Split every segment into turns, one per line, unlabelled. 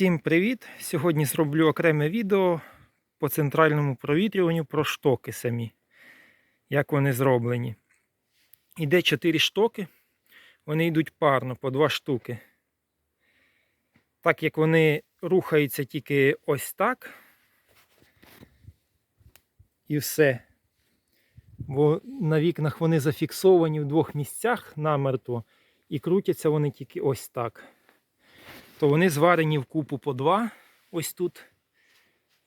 Всім привіт! Сьогодні зроблю окреме відео по центральному провітрюванню про штоки самі, як вони зроблені. Іде 4 штоки, вони йдуть парно по 2 штуки. Так як вони рухаються тільки ось так. І все. Бо на вікнах вони зафіксовані в двох місцях намертво і крутяться вони тільки ось так то вони зварені в купу по два. Ось тут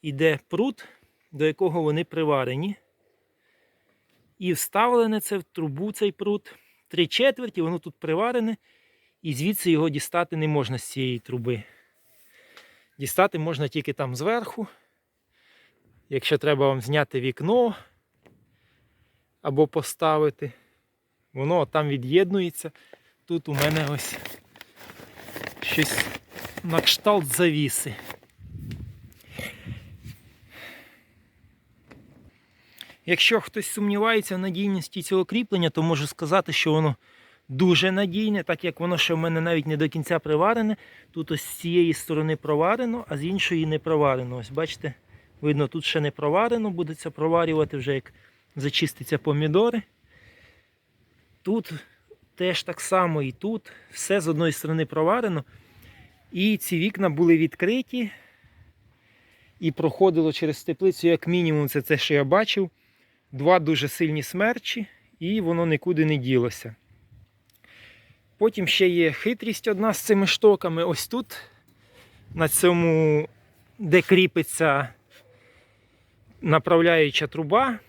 іде прут, до якого вони приварені. І вставлене це в трубу цей прут. Три четверті, воно тут приварене, і звідси його дістати не можна з цієї труби. Дістати можна тільки там зверху. Якщо треба вам зняти вікно або поставити, воно там від'єднується. Тут у мене ось щось на кшталт завіси. Якщо хтось сумнівається в надійності цього кріплення, то можу сказати, що воно дуже надійне, так як воно ще в мене навіть не до кінця приварене. Тут ось з цієї сторони проварено, а з іншої не проварено. Ось бачите, видно, тут ще не проварено, буде це проварювати вже як зачиститься помідори. Тут теж так само і тут. Все з одної сторони проварено. І ці вікна були відкриті і проходило через теплицю, як мінімум, це те, що я бачив. Два дуже сильні смерчі, і воно нікуди не ділося. Потім ще є хитрість одна з цими штоками. Ось тут, на цьому, де кріпиться направляюча труба.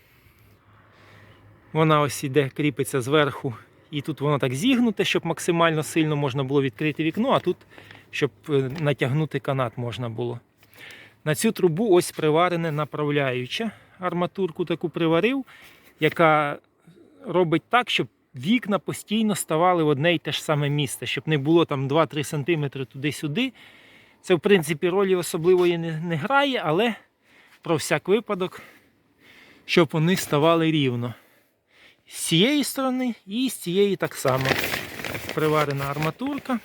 Вона ось іде, кріпиться зверху. І тут воно так зігнуте, щоб максимально сильно можна було відкрити вікно, а тут щоб е, натягнути канат можна було. На цю трубу ось приварене направляюча. Арматурку таку приварив, яка робить так, щоб вікна постійно ставали в одне й те ж саме місце, щоб не було там 2-3 см туди-сюди. Це, в принципі, ролі особливої не, не грає, але про всяк випадок, щоб вони ставали рівно. З цієї сторони і з цієї так само приварена арматурка.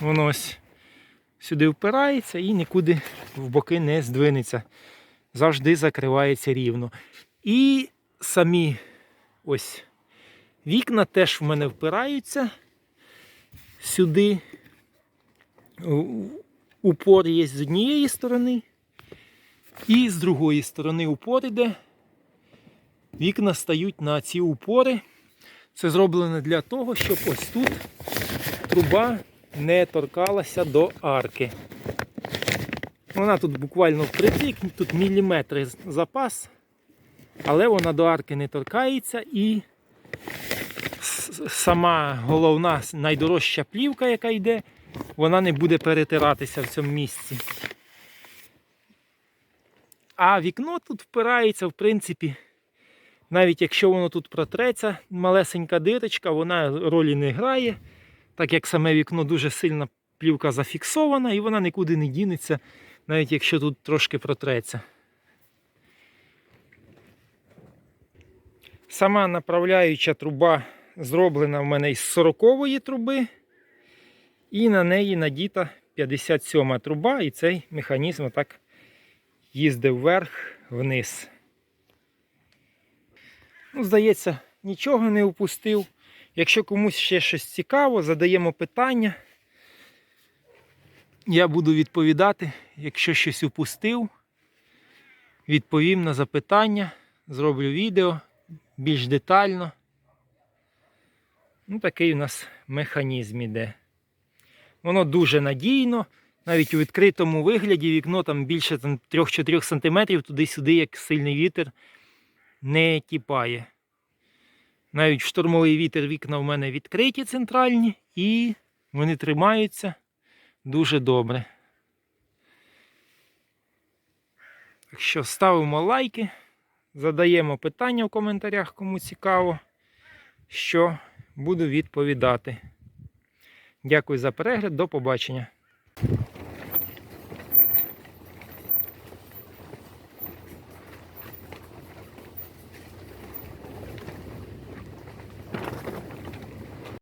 Воно ось сюди впирається і нікуди в боки не здвинеться. Завжди закривається рівно. І самі ось вікна теж в мене впираються сюди. Упор є з однієї сторони, і з другої сторони упор іде. Вікна стають на ці упори. Це зроблено для того, щоб ось тут труба не торкалася до арки. Вона тут буквально впритик, тут міліметри запас, але вона до арки не торкається і сама головна найдорожча плівка, яка йде, вона не буде перетиратися в цьому місці. А вікно тут впирається, в принципі, навіть якщо воно тут протреться, малесенька дирочка, вона ролі не грає так як саме вікно дуже сильно плівка зафіксована і вона нікуди не дінеться, навіть якщо тут трошки протреться. Сама направляюча труба зроблена в мене із 40-ї труби, і на неї надіта 57 труба, і цей механізм отак їздив вверх-вниз. Ну, Здається, нічого не упустив. Якщо комусь ще щось цікаво, задаємо питання. Я буду відповідати, якщо щось упустив, відповім на запитання, зроблю відео більш детально. Ну, Такий у нас механізм іде. Воно дуже надійно, навіть у відкритому вигляді вікно там більше 3-4 см туди-сюди, як сильний вітер, не тіпає. Навіть штурмовий вітер вікна в мене відкриті центральні і вони тримаються дуже добре. Так що ставимо лайки, задаємо питання в коментарях, кому цікаво, що буду відповідати. Дякую за перегляд, до побачення.